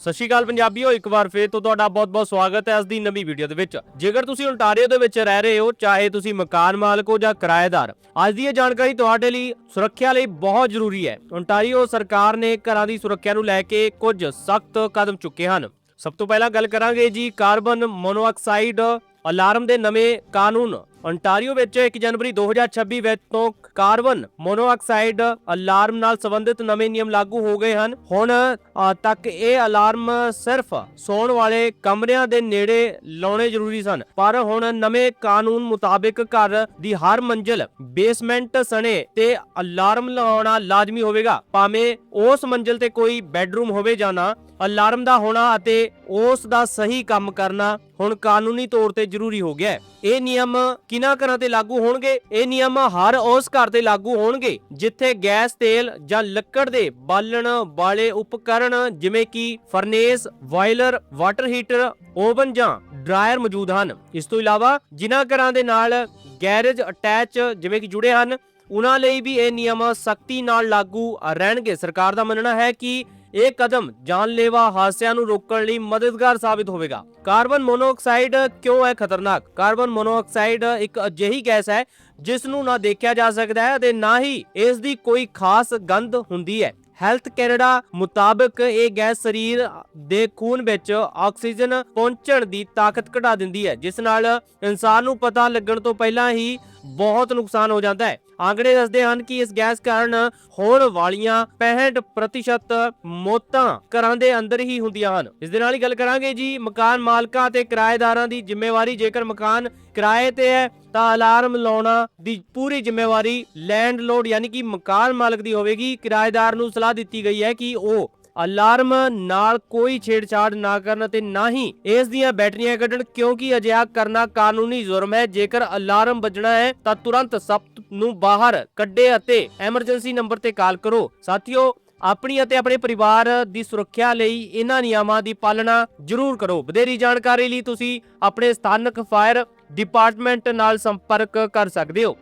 ਸਤਿ ਸ਼੍ਰੀ ਅਕਾਲ ਪੰਜਾਬੀਓ, ਇੱਕ ਵਾਰ ਫੇਰ ਤੋਂ ਤੁਹਾਡਾ ਬਹੁਤ-ਬਹੁਤ ਸਵਾਗਤ ਹੈ ਅੱਜ ਦੀ ਨਵੀਂ ਵੀਡੀਓ ਦੇ ਵਿੱਚ। ਜੇਕਰ ਤੁਸੀਂ ਓਨਟਾਰੀਓ ਦੇ ਵਿੱਚ ਰਹਿ ਰਹੇ ਹੋ, ਚਾਹੇ ਤੁਸੀਂ ਮਕਾਨ ਮਾਲਕ ਹੋ ਜਾਂ ਕਿਰਾਏਦਾਰ, ਅੱਜ ਦੀ ਇਹ ਜਾਣਕਾਰੀ ਤੁਹਾਡੇ ਲਈ ਸੁਰੱਖਿਆ ਲਈ ਬਹੁਤ ਜ਼ਰੂਰੀ ਹੈ। ਓਨਟਾਰੀਓ ਸਰਕਾਰ ਨੇ ਘਰਾਂ ਦੀ ਸੁਰੱਖਿਆ ਨੂੰ ਲੈ ਕੇ ਕੁਝ ਸਖਤ ਕਦਮ ਚੁੱਕੇ ਹਨ। ਸਭ ਤੋਂ ਪਹਿਲਾਂ ਗੱਲ ਕਰਾਂਗੇ ਜੀ ਕਾਰਬਨ ਮੋਨੋਆਕਸਾਈਡ ਅਲਾਰਮ ਦੇ ਨਵੇਂ ਕਾਨੂੰਨ। Ontario ਵਿੱਚ 1 ਜਨਵਰੀ 2026 ਵਿੱਚ ਤੋਂ ਕਾਰਬਨ ਮੋਨੋਆਕਸਾਈਡ ਅਲਾਰਮ ਨਾਲ ਸੰਬੰਧਿਤ ਨਵੇਂ ਨਿਯਮ ਲਾਗੂ ਹੋ ਗਏ ਹਨ। ਹੁਣ ਤੱਕ ਇਹ ਅਲਾਰਮ ਸਿਰਫ ਸੌਣ ਵਾਲੇ ਕਮਰਿਆਂ ਦੇ ਨੇੜੇ ਲਾਉਣੇ ਜ਼ਰੂਰੀ ਸਨ। ਪਰ ਹੁਣ ਨਵੇਂ ਕਾਨੂੰਨ ਮੁਤਾਬਿਕ ਘਰ ਦੀ ਹਰ ਮੰਜ਼ਿਲ ਬੇਸਮੈਂਟ ਸਣੇ ਤੇ ਅਲਾਰਮ ਲਾਉਣਾ ਲਾਜ਼ਮੀ ਹੋਵੇਗਾ। ਭਾਵੇਂ ਉਸ ਮੰਜ਼ਿਲ ਤੇ ਕੋਈ ਬੈੱਡਰੂਮ ਹੋਵੇ ਜਾਂ ਨਾ, ਅਲਾਰਮ ਦਾ ਹੋਣਾ ਅਤੇ ਉਸ ਦਾ ਸਹੀ ਕੰਮ ਕਰਨਾ ਹੁਣ ਕਾਨੂੰਨੀ ਤੌਰ ਤੇ ਜ਼ਰੂਰੀ ਹੋ ਗਿਆ ਹੈ। ਇਹ ਨਿਯਮ ਕਿਹਨਾਂ ਘਰਾਂ ਤੇ ਲਾਗੂ ਹੋਣਗੇ? ਇਹ ਨਿਯਮ ਹਰ ਉਸ ਘਰ ਤੇ ਲਾਗੂ ਹੋਣਗੇ ਜਿੱਥੇ ਗੈਸ, ਤੇਲ ਜਾਂ ਲੱਕੜ ਦੇ ਬਾਲਣ ਵਾਲੇ ਉਪਕਰਨ ਜਿਵੇਂ ਕਿ furnace boiler water heater, oven ਜਾਂ ਡਰਾਇਰ ਮੌਜੂਦ ਹਨ। ਇਸ ਤੋਂ ਇਲਾਵਾ ਜਿਨ੍ਹਾਂ ਘਰਾਂ ਦੇ ਨਾਲ ਗੈਰੇਜ ਅਟੈਚ ਜਿਵੇਂ ਕਿ ਜੁੜੇ ਹਨ ਉਹਨਾਂ ਲਈ ਵੀ ਇਹ ਨਿਯਮ ਸਖਤੀ ਨਾਲ ਲਾਗੂ ਰਹਿਣਗੇ। ਸਰਕਾਰ ਦਾ ਮੰਨਣਾ ਹੈ ਕਿ ਇਹ ਕਦਮ ਜਾਨਲੇਵਾ ਹਾਦਸਿਆਂ ਨੂੰ ਰੋਕਣ ਲਈ ਮਦਦਗਾਰ ਸਾਬਿਤ ਹੋਵੇਗਾ। ਕਾਰਬਨ ਮੋਨੋਆਕਸਾਈਡ ਕਿਉਂ ਹੈ ਖਤਰਨਾਕ? ਕਾਰਬਨ ਮੋਨੋਆਕਸਾਈਡ ਇੱਕ ਅਜਿਹੀ ਗੈਸ ਹੈ ਜਿਸ ਨੂੰ ਨਾ ਦੇਖਿਆ ਜਾ ਸਕਦਾ ਹੈ ਅਤੇ ਨਾ ਹੀ ਇਸ ਦੀ ਕੋਈ ਖਾਸ ਗੰਧ ਹੁੰਦੀ ਹੈ। ਹੈਲਥ ਕੈਨੇਡਾ ਮੁਤਾਬਕ ਇਹ ਗੈਸ ਸਰੀਰ ਦੇ ਖੂਨ ਵਿੱਚ ਆਕਸੀਜਨ ਪਹੁੰਚਣ ਦੀ ਤਾਕਤ ਘਟਾ ਦਿੰਦੀ ਹੈ, ਜਿਸ ਨਾਲ ਇਨਸਾਨ ਨੂੰ ਪਤਾ ਲੱਗਣ ਤੋਂ ਪਹਿਲਾਂ ਹੀ ਬਹੁਤ ਨੁਕਸਾਨ ਹੋ ਜਾਂਦਾ ਹੈ। ਆંકੜੇ ਦੱਸਦੇ ਹਨ ਕਿ ਇਸ ਗੈਸ ਕਾਰਨ ਹੋਣ ਵਾਲੀਆਂ 65% ਮੌਤਾਂ ਘਰਾਂ ਦੇ ਅੰਦਰ ਹੀ ਹੁੰਦੀਆਂ ਹਨ। ਇਸ ਦੇ ਨਾਲ ਹੀ ਗੱਲ ਕਰਾਂਗੇ ਜੀ, ਮਕਾਨ ਮਾਲਕਾਂ ਤੇ ਕਿਰਾਏਦਾਰਾਂ ਦੀ ਜ਼ਿੰਮੇਵਾਰੀ। ਜੇਕਰ ਮਕਾਨ ਕਿਰਾਏ ਤੇ ਹੈ, ਤਾਂ ਅਲਾਰਮ ਲਾਉਣਾ ਦੀ ਪੂਰੀ ਜ਼ਿੰਮੇਵਾਰੀ ਲੈਂਡਲੋਰਡ ਯਾਨੀ ਕਿ ਮਕਾਨ ਮਾਲਕ ਦੀ ਹੋਵੇਗੀ। ਕਿਰਾਏਦਾਰ ਨੂੰ ਸਲਾਹ ਦਿੱਤੀ ਗਈ ਹੈ ਕਿ ਉਹ ਅਲਾਰਮ ਨਾਲ ਕੋਈ ਛੇੜਛਾੜ ਨਾ ਕਰਨ ਅਤੇ ਨਾ ਹੀ ਇਸ ਦੀਆਂ ਬੈਟਰੀਆਂ ਕੱਢਣ, ਕਿਉਂਕਿ ਅਜਿਹਾ ਕਰਨਾ ਕਾਨੂੰਨੀ ਜੁਰਮ ਹੈ। ਜੇਕਰ ਅਲਾਰਮ ਵੱਜਣਾ ਹੈ, ਤਾਂ ਤੁਰੰਤ ਸਭ ਨੂੰ ਬਾਹਰ ਕੱਢੇ ਅਤੇ ਐਮਰਜੈਂਸੀ ਨੰਬਰ ਤੇ ਕਾਲ ਕਰੋ। ਸਾਥੀਓ ਆਪਣੀ ਅਤੇ ਆਪਣੇ ਪਰਿਵਾਰ ਦੀ ਸੁਰੱਖਿਆ ਲਈ ਇਹਨਾਂ ਨਿਯਮਾਂ ਦੀ ਪਾਲਣਾ ਜ਼ਰੂਰ ਕਰੋ। ਵਧੇਰੀ ਜਾਣਕਾਰੀ ਲਈ ਤੁਸੀਂ ਆਪਣੇ ਸਥਾਨਕ ਫਾਇਰ ਡਿਪਾਰਟਮੈਂਟ ਨਾਲ ਸੰਪਰਕ ਕਰ ਸਕਦੇ ਹੋ।